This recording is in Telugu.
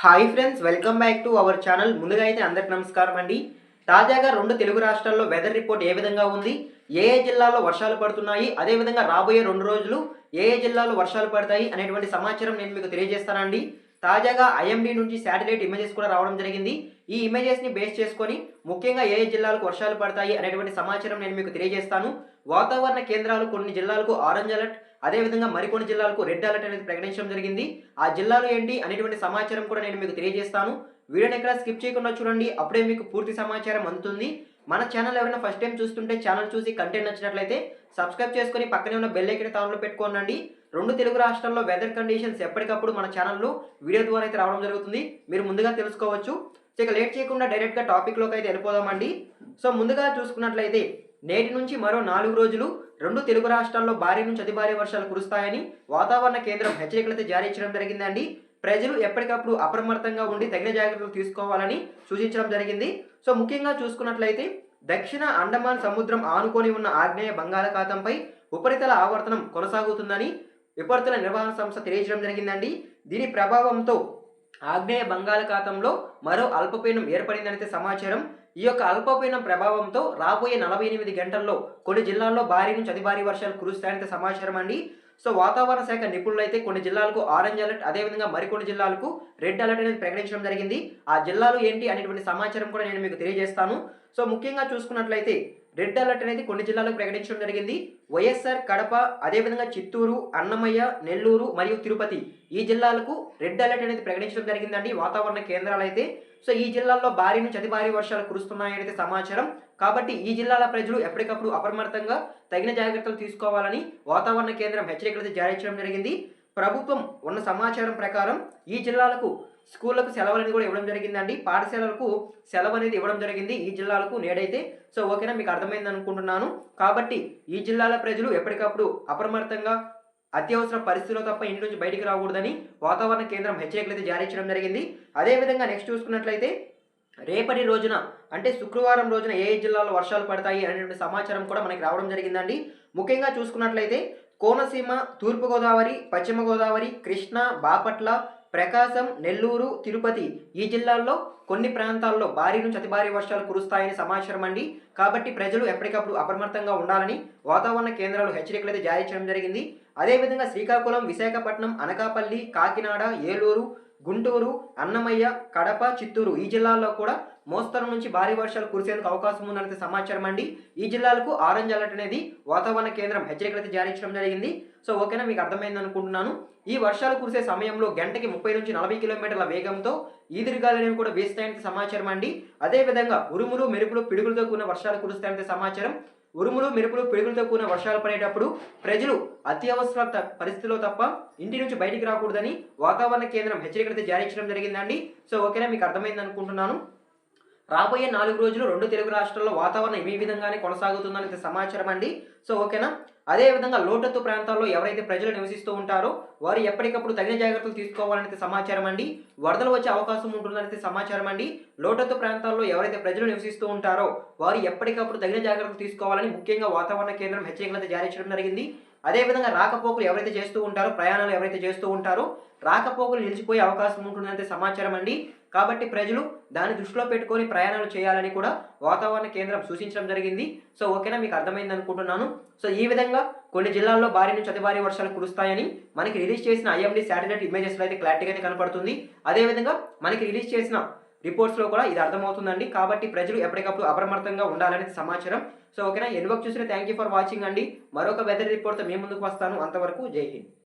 Hi friends welcome back to our channel. ముందుగా అయితే అందరికి నమస్కారం అండి. తాజాగా రెండు తెలుగు రాష్ట్రాల్లో వెదర్ రిపోర్ట్ ఏ విధంగా ఉంది? ఏ ఏ జిల్లాలో వర్షాలు పడుతున్నాయి? అదేవిధంగా రాబోయే రెండు రోజులు ఏ ఏ జిల్లాలో వర్షాలు పడతాయి అనేటువంటి సమాచారం నేను మీకు తెలియజేస్తానండి తాజాగా ఐఎండీ నుంచి శాటిలైట్ ఇమేజెస్ కూడా రావడం జరిగింది. ఈ ఇమేజెస్ని బేస్ చేసుకొని ముఖ్యంగా ఏ ఏ జిల్లాలకు వర్షాలు పడతాయి అనేటువంటి సమాచారం నేను మీకు తెలియజేస్తాను. వాతావరణ కేంద్రాలు కొన్ని జిల్లాలకు ఆరెంజ్ అలర్ట్ అదేవిధంగా మరికొన్ని జిల్లాలకు రెడ్ అలర్ట్ అనేది ప్రకటించడం జరిగింది. ఆ జిల్లాలు ఏంటి అనేటువంటి సమాచారం కూడా నేను మీకు తెలియజేస్తాను. వీడియోని ఎక్కడ స్కిప్ చేయకుండా చూడండి. అప్పుడే మీకు పూర్తి సమాచారం అందుతుంది. మన ఛానల్ ఎవరైనా ఫస్ట్ టైం చూస్తుంటే ఛానల్ చూసి కంటెంట్ నచ్చినట్లయితే సబ్స్క్రైబ్ చేసుకొని పక్కనే ఉన్న బెల్ ఐకన్ తానులో పెట్టుకోనండి. రెండు తెలుగు రాష్ట్రాల్లో వెదర్ కండిషన్స్ ఎప్పటికప్పుడు మన ఛానల్లో వీడియో ద్వారా అయితే రావడం జరుగుతుంది. మీరు ముందుగా తెలుసుకోవచ్చు. ఇక లేట్ చేయకుండా డైరెక్ట్గా టాపిక్లోకి అయితే వెళ్ళిపోదామండి. సో ముందుగా చూసుకున్నట్లయితే నేటి నుంచి మరో నాలుగు రోజులు రెండు తెలుగు రాష్ట్రాల్లో భారీ నుంచి అతి భారీ వర్షాలు కురుస్తాయని వాతావరణ కేంద్రం హెచ్చరికలతో జారీ చేయడం జరిగిందండి. ప్రజలు ఎప్పటికప్పుడు అప్రమత్తంగా ఉండి తగిన జాగ్రత్తలు తీసుకోవాలని సూచించడం జరిగింది. సో ముఖ్యంగా చూసుకున్నట్లయితే దక్షిణ అండమాన్ సముద్రం ఆనుకొని ఉన్న ఆగ్నేయ బంగాళాఖాతంపై ఉపరితల ఆవర్తనం కొనసాగుతుందని విపత్తుల నిర్వహణ సంస్థ తెలియజేయడం జరిగిందండి. దీని ప్రభావంతో ఆగ్నేయ బంగాళాఖాతంలో మరో అల్పపీడనం ఏర్పడిందనైతే సమాచారం. ఈ యొక్క అల్పపీడనం ప్రభావంతో రాబోయే నలభై ఎనిమిది గంటల్లో కొన్ని జిల్లాల్లో భారీ నుంచి అతి భారీ వర్షాలు కురుస్తాయనైతే సమాచారం అండి. సో వాతావరణ శాఖ నిపుణులు అయితే కొన్ని జిల్లాలకు ఆరెంజ్ అలర్ట్ అదేవిధంగా మరికొన్ని జిల్లాలకు రెడ్ అలర్ట్ అనేది ప్రకటించడం జరిగింది. ఆ జిల్లాలు ఏంటి అనేటువంటి సమాచారం కూడా నేను మీకు తెలియజేస్తాను. సో ముఖ్యంగా చూసుకున్నట్లయితే రెడ్ అలర్ట్ అనేది కొన్ని జిల్లాలకు ప్రకటించడం జరిగింది. వైఎస్ఆర్ కడప అదేవిధంగా చిత్తూరు అన్నమయ్య నెల్లూరు మరియు తిరుపతి ఈ జిల్లాలకు రెడ్ అలర్ట్ అనేది ప్రకటించడం జరిగిందండి. వాతావరణ కేంద్రాలు అయితే సో ఈ జిల్లాల్లో భారీ నుంచి అతి భారీ వర్షాలు కురుస్తున్నాయని అయితే సమాచారం. కాబట్టి ఈ జిల్లాల ప్రజలు ఎప్పటికప్పుడు అప్రమత్తంగా తగిన జాగ్రత్తలు తీసుకోవాలని వాతావరణ కేంద్రం హెచ్చరికలు జారీ చేయడం జరిగింది. ప్రభుత్వం ఉన్న సమాచారం ప్రకారం ఈ జిల్లాలకు స్కూళ్ళకు సెలవులని కూడా ఇవ్వడం జరిగిందండి. పాఠశాలలకు సెలవు అనేది ఇవ్వడం జరిగింది ఈ జిల్లాలకు నేడైతే. సో ఓకేనా మీకు అర్థమైంది అనుకుంటున్నాను. కాబట్టి ఈ జిల్లాల ప్రజలు ఎప్పటికప్పుడు అప్రమత్తంగా అత్యవసర పరిస్థితుల్లో తప్ప ఇంటి నుంచి బయటికి రాకూడదని వాతావరణ కేంద్రం హెచ్చరికలు అయితే జారీ చేయడం జరిగింది. అదేవిధంగా నెక్స్ట్ చూసుకున్నట్లయితే రేపటి రోజున అంటే శుక్రవారం రోజున ఏ ఏ జిల్లాలో వర్షాలు పడతాయి అనేటువంటి సమాచారం కూడా మనకి రావడం జరిగిందండి. ముఖ్యంగా చూసుకున్నట్లయితే కోనసీమ తూర్పుగోదావరి పశ్చిమ గోదావరి కృష్ణా బాపట్ల ప్రకాశం నెల్లూరు తిరుపతి ఈ జిల్లాల్లో కొన్ని ప్రాంతాల్లో భారీ నుంచి అతి భారీ వర్షాలు కురుస్తాయని సమాచారం అండి. కాబట్టి ప్రజలు ఎప్పటికప్పుడు అప్రమత్తంగా ఉండాలని వాతావరణ కేంద్రాలు హెచ్చరికలు అయితే జారీ చేయడం జరిగింది. అదేవిధంగా శ్రీకాకుళం విశాఖపట్నం అనకాపల్లి కాకినాడ ఏలూరు గుంటూరు అన్నమయ్య కడప చిత్తూరు ఈ జిల్లాల్లో కూడా మోస్తరు నుంచి భారీ వర్షాలు కురిసేందుకు అవకాశం ఉందనేది సమాచారం అండి. ఈ జిల్లాలకు ఆరెంజ్ అలర్ట్ అనేది వాతావరణ కేంద్రం హెచ్చరికలు అయితే జారీ చేయడం జరిగింది. సో ఓకేనా మీకు అర్థమైంది అనుకుంటున్నాను. ఈ వర్షాలు కురిసే సమయంలో గంటకి ముప్పై నుంచి నలభై కిలోమీటర్ల వేగంతో ఈదురుగాలు అనేవి కూడా వేస్తాయంటే సమాచారం అండి. అదేవిధంగా ఉరుములు మెరుపులు పిడుగులతో కూడిన వర్షాలు కురుస్తాయంటే సమాచారం. ఉరుములు మెరుపులు పిడుగులతో కూడిన వర్షాలు పడేటప్పుడు ప్రజలు అత్యవసర పరిస్థితుల్లో పరిస్థితిలో తప్ప ఇంటి నుంచి బయటికి రాకూడదని వాతావరణ కేంద్రం హెచ్చరికలతో జారీ చేయడం జరిగిందండి. సో ఓకేనా మీకు అర్థమైంది అనుకుంటున్నాను రాబోయే నాలుగు రోజులు రెండు తెలుగు రాష్ట్రాల్లో వాతావరణం ఈ విధంగానే కొనసాగుతుందని సమాచారం అండి. సో ఓకేనా? అదేవిధంగా లోటత్తు ప్రాంతాల్లో ఎవరైతే ప్రజలు నివసిస్తూ ఉంటారో వారు ఎప్పటికప్పుడు తగిన జాగ్రత్తలు తీసుకోవాలనైతే సమాచారం అండి. వరదలు వచ్చే అవకాశం ఉంటుందనైతే సమాచారం అండి. లోటత్తు ప్రాంతాల్లో ఎవరైతే ప్రజలు నివసిస్తూ ఉంటారో వారు ఎప్పటికప్పుడు తగిన జాగ్రత్తలు తీసుకోవాలని ముఖ్యంగా వాతావరణ కేంద్రం హెచ్చరికలు జారీ చేయడం జరిగింది. అదేవిధంగా రాకపోకలు ఎవరైతే చేస్తూ ఉంటారో ప్రయాణాలు ఎవరైతే చేస్తూ ఉంటారో రాకపోకలు నిలిచిపోయే అవకాశం ఉంటుందంటే సమాచారం అండి. కాబట్టి ప్రజలు దాన్ని దృష్టిలో పెట్టుకొని ప్రయాణాలు చేయాలని కూడా వాతావరణ కేంద్రం సూచించడం జరిగింది. సో ఓకేనా? మీకు అర్థమైంది అనుకుంటున్నాను. సో ఈ విధంగా కొన్ని జిల్లాల్లో భారీ నుంచి అతి భారీ వర్షాలు కురుస్తాయని మనకి రిలీజ్ చేసిన ఐఎండి శాటిలైట్ ఇమేజెస్లో అయితే క్లారిటీగానే కనపడుతుంది. అదేవిధంగా మనకి రిలీజ్ చేసిన రిపోర్ట్స్లో కూడా ఇది అర్థమవుతుందండి. కాబట్టి ప్రజలు ఎప్పటికప్పుడు అప్రమత్తంగా ఉండాలనేది సమాచారం. సో ఓకేనా? ఎన్వర్క్ చూసిన థ్యాంక్ యూ ఫర్ వాచింగ్ అండి. మరొక వెదర్ రిపోర్ట్తో మేము ముందుకు వస్తాను. అంతవరకు జై హింద్.